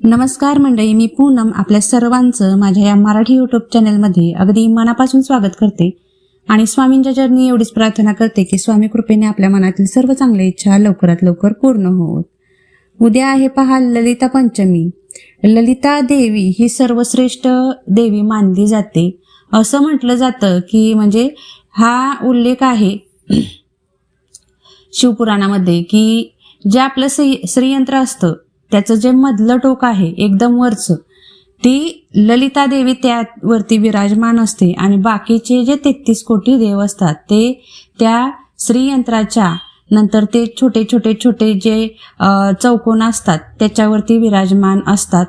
नमस्कार मंडळी मी पूनम आपल्या सर्वांचं माझ्या या मराठी युट्यूब चॅनलमध्ये अगदी मनापासून स्वागत करते. आणि स्वामींच्या चरणी एवढीच प्रार्थना करते की स्वामी कृपेने आपल्या मनातील सर्व चांगल्या इच्छा लवकरात लवकर पूर्ण होत उद्या आहे पहा ललिता पंचमी. ललिता देवी ही सर्वश्रेष्ठ देवी मानली जाते. असं म्हटलं जातं की म्हणजे हा उल्लेख आहे शिवपुराणामध्ये की जे आपलं श्री श्रीयंत्र असतं त्याचं जे मधलं टोक आहे एकदम वरचं ती ललिता देवी त्यावरती विराजमान असते आणि बाकीचे जे तेहतीस कोटी देव असतात ते त्या श्रीयंत्राच्या नंतर ते छोटे छोटे छोटे जे चौकोन असतात त्याच्यावरती विराजमान असतात.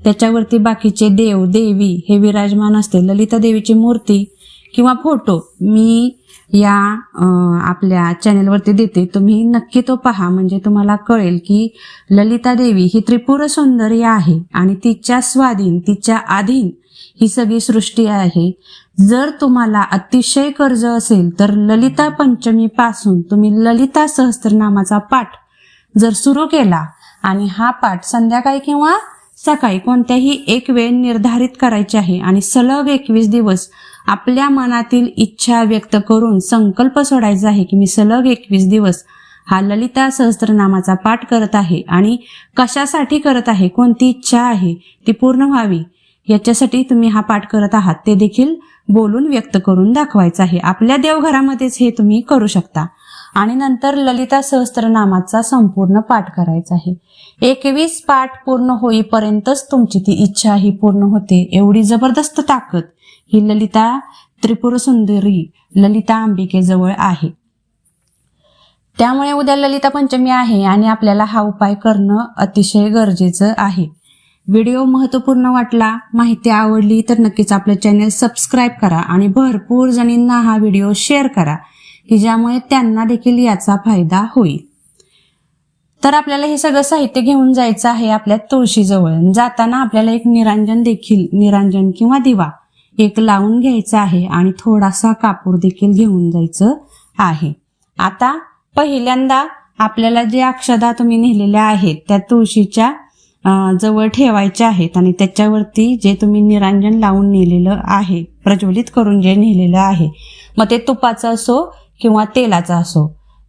त्याच्यावरती बाकीचे देव देवी हे विराजमान असते. ललिता देवीची मूर्ती किंवा फोटो मी या आपल्या चॅनलवरती देते. तुम्ही नक्की तो पहा. म्हणजे तुम्हाला कळेल की ललिता देवी ही त्रिपुर सौंदर्य आहे आणि तिच्या स्वाधीन तिच्या अधीन ही सगळी सृष्टी आहे. जर तुम्हाला अतिशय कर्ज असेल तर ललिता पंचमी पासून तुम्ही ललिता सहस्त्रनामाचा पाठ जर सुरू केला आणि हा पाठ संध्याकाळी किंवा सकाळी कोणत्याही एक वेळ निर्धारित करायची आहे आणि सलग एकवीस दिवस आपल्या मनातील इच्छा व्यक्त करून संकल्प सोडायचा आहे की मी सलग एकवीस दिवस हा ललिता सहस्त्रनामाचा पाठ करत आहे आणि कशासाठी करत आहे कोणती इच्छा आहे ती पूर्ण व्हावी याच्यासाठी तुम्ही हा पाठ करत आहात. ते देखील बोलून व्यक्त करून दाखवायचं आहे. आपल्या देवघरामध्येच हे तुम्ही करू शकता. आणि नंतर ललिता सहस्त्रनामाचा संपूर्ण पाठ करायचा आहे. एकवीस पाठ पूर्ण होईपर्यंतच तुमची ती इच्छा ही पूर्ण होते. एवढी जबरदस्त ताकद ही ललिता त्रिपुर सुंदरी ललिता अंबिकेजवळ आहे. त्यामुळे उद्या ललिता पंचमी आहे आणि आपल्याला हा उपाय करणं अतिशय गरजेचं आहे. व्हिडिओ महत्त्वपूर्ण वाटला माहिती आवडली तर नक्कीच आपलं चॅनेल सबस्क्राईब करा आणि भरपूर जणींना हा व्हिडिओ शेअर करा. की ज्यामुळे त्यांना देखील याचा फायदा होईल. तर आपल्याला हे सगळं साहित्य घेऊन जायचं आहे आपल्या तुळशीजवळ. जाताना आपल्याला एक निरांजन देखील निरांजन किंवा दिवा एक लावून घ्यायचा आहे आणि थोडासा कापूर देखील घेऊन जायचं आहे. आता पहिल्यांदा आपल्याला जे अक्षदा तुम्ही नेलेल्या आहेत त्या तुळशीच्या जवळ ठेवायच्या आहेत आणि त्याच्यावरती जे तुम्ही निरांजन लावून नेलेलं आहे प्रज्वलित करून जे नेलेलं आहे मग ते तुपाचं असो किंवा तेलाचा असो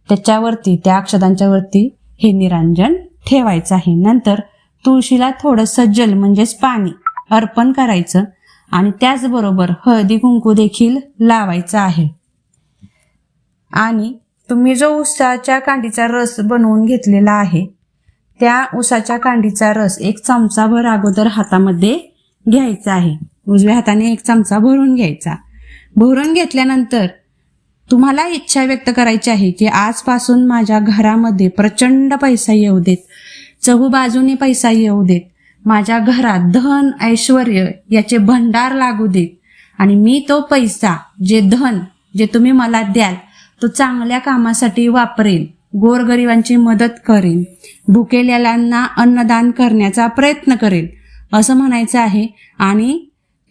त्याच्यावरती त्या अक्षदांच्या वरती हे निरांजन ठेवायचं आहे. नंतर तुळशीला थोडंसं जल म्हणजेच पाणी अर्पण करायचं आणि त्याचबरोबर हळदी कुंकू देखील लावायचं आहे. आणि तुम्ही जो उसाच्या कांडीचा रस बनवून घेतलेला आहे त्या उसाच्या कांडीचा रस एक चमचाभर अगोदर हातामध्ये घ्यायचा आहे. उजव्या हाताने एक चमचा भरून घ्यायचा. भरून घेतल्यानंतर तुम्हाला इच्छा व्यक्त करायची आहे की आजपासून माझ्या घरामध्ये प्रचंड पैसा येऊ देत चहूबाजूने पैसा येऊ देत माझ्या घरात धन ऐश्वर याचे भंडार लागू देत. आणि मी तो पैसा जे धन जे तुम्ही मला द्याल तो चांगल्या कामासाठी वापरेन गोरगरिबांची मदत करेन भुकेलेल्यांना अन्नदान करण्याचा प्रयत्न करेन असं म्हणायचं आहे. आणि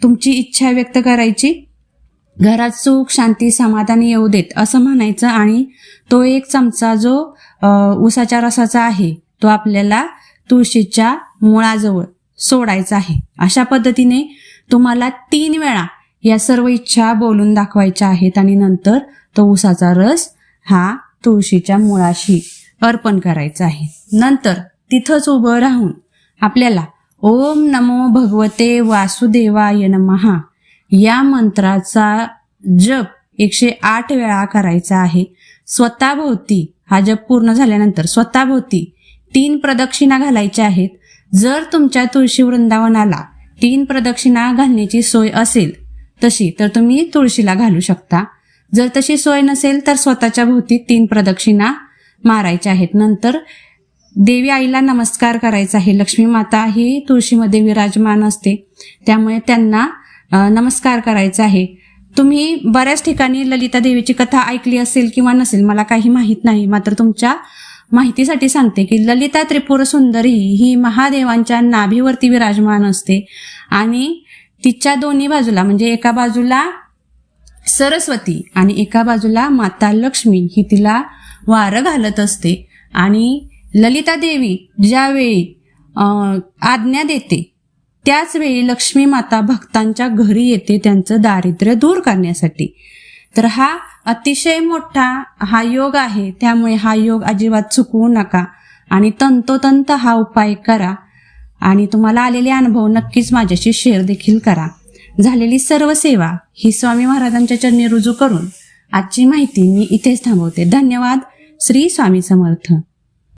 तुमची इच्छा व्यक्त करायची घरात सुख शांती समाधान येऊ देत असं म्हणायचं आणि तो एक चमचा जो उसाच्या रसाचा आहे तो आपल्याला तुळशीच्या मुळाजवळ सोडायचा आहे. अशा पद्धतीने तुम्हाला तीन वेळा या सर्व इच्छा बोलून दाखवायच्या आहेत आणि नंतर तो उसाचा रस हा तुळशीच्या मुळाशी अर्पण करायचा आहे. नंतर तिथंच उभं राहून आपल्याला ओम नमो भगवते वासुदेवाय नमहा या मंत्राचा जप एकशे आठ वेळा करायचा आहे. स्वतःभोवती हा जप पूर्ण झाल्यानंतर स्वतःभोवती तीन प्रदक्षिणा घालायच्या आहेत. जर तुमच्या तुळशी वृंदावनाला तीन प्रदक्षिणा घालण्याची सोय असेल तशी तर तुम्ही तुळशीला घालू शकता. जर तशी सोय नसेल तर स्वतःच्या भोवती तीन प्रदक्षिणा मारायच्या आहेत. नंतर देवी आईला नमस्कार करायचा आहे. लक्ष्मी माता ही तुळशीमध्ये विराजमान असते. त्यामुळे त्यांना नमस्कार करायचा आहे. तुम्ही बऱ्याच ठिकाणी ललिता देवीची कथा ऐकली असेल किंवा नसेल मला काही माहीत नाही. मात्र तुमच्या माहितीसाठी सांगते की ललिता त्रिपुर सुंदरी ही महादेवांच्या नाभीवरती विराजमान असते. आणि तिच्या दोन्ही बाजूला म्हणजे एका बाजूला सरस्वती आणि एका बाजूला माता लक्ष्मी ही तिला वारं घालत असते. आणि ललिता देवी ज्यावेळी आज्ञा देते त्याच वेळी लक्ष्मी माता भक्तांच्या घरी येते त्यांचं दारिद्र्य दूर करण्यासाठी. तर हा अतिशय मोठा हा योग आहे. त्यामुळे हा योग अजिबात चुकवू नका आणि तंतोतंत हा उपाय करा आणि तुम्हाला आलेले अनुभव नक्कीच माझ्याशी शेअर देखील करा. झालेली सर्व सेवा ही स्वामी महाराजांच्या चरणी रुजू करून आजची माहिती मी इथेच थांबवते. धन्यवाद. श्री स्वामी समर्थ.